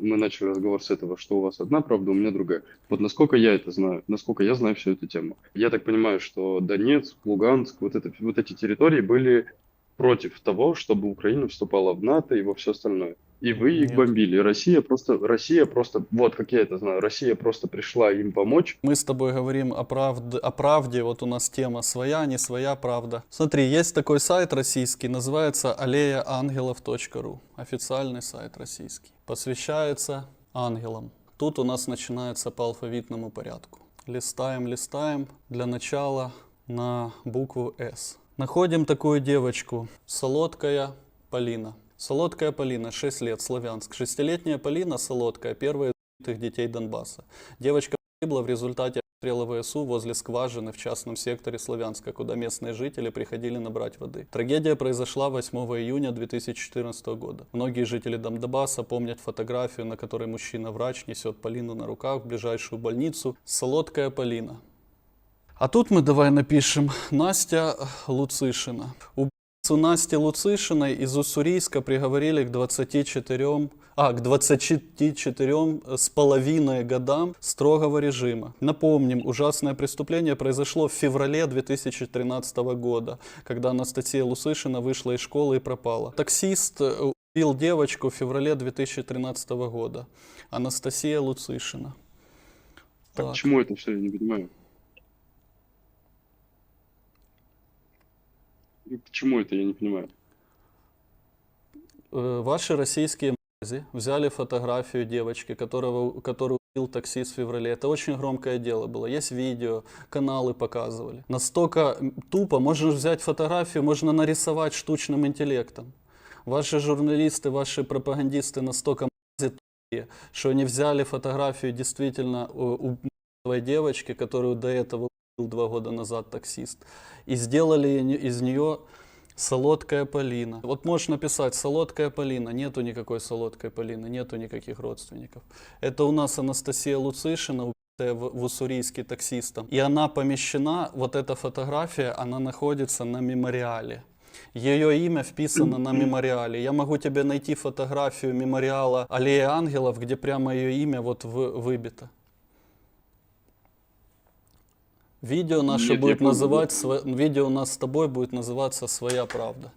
Мы начали разговор с этого, что у вас одна правда, у меня другая. Вот насколько я это знаю, насколько я знаю всю эту тему. Я так понимаю, что Донецк, Луганск, вот, это, вот эти территории были против того, чтобы Украина вступала в НАТО и во все остальное. И вы их Нет. бомбили. Россия просто, Россия просто, вот как я это знаю, Россия просто пришла им помочь. Мы с тобой говорим о, правд... о правде, вот у нас тема своя, не своя правда. Смотри, есть такой сайт российский, называется аллеяангелов.ру, официальный сайт российский. Посвящается ангелам. Тут у нас начинается по алфавитному порядку. Листаем, листаем. Для начала на букву «С». Находим такую девочку, Солодкая Полина. Солодкая Полина, 6 лет, Славянск. Шестилетняя Полина Солодкая, первая из убитых детей Донбасса. Девочка погибла в результате обстрела ВСУ возле скважины в частном секторе Славянска, куда местные жители приходили набрать воды. Трагедия произошла 8 июня 2014 года. Многие жители Донбасса помнят фотографию, на которой мужчина-врач несет Полину на руках в ближайшую больницу. Солодкая Полина. А тут мы давай напишем Настя Луцишина. Убийцу Насти Луцишиной из Уссурийска приговорили к 24, а, к 24 с половиной годам строгого режима. Напомним, ужасное преступление произошло в феврале 2013 года, когда Анастасия Луцишина вышла из школы и пропала. Таксист э, убил девочку в феврале 2013 года. Анастасия Луцишина. Так, Так. к чему это все, я не понимаю. К чему это, я не понимаю. Э, Ваши российские мрази взяли фотографию девочки, которого, которую убил таксист в феврале. Это очень громкое дело было. Есть видео, каналы показывали. Настолько тупо, можно взять фотографию, можно нарисовать штучным интеллектом. Ваши журналисты, ваши пропагандисты настолько тупые, что они взяли фотографию действительно у, у мертвой девочки, которую до этого два года назад таксист, и сделали из нее Солодкая Полина. Вот можешь написать Солодкая Полина. Нету никакой Солодкой Полины, нету никаких родственников. Это у нас Анастасия Луцишина, убитая в, в Уссурийске таксистом. И она помещена, вот эта фотография, она находится на мемориале. Ее имя вписано на мемориале. Я могу тебе найти фотографию мемориала Аллея Ангелов, где прямо ее имя вот вы- выбито. Видео наше Нет, будет называть, сво- видео у нас с тобой будет называться «Своя правда».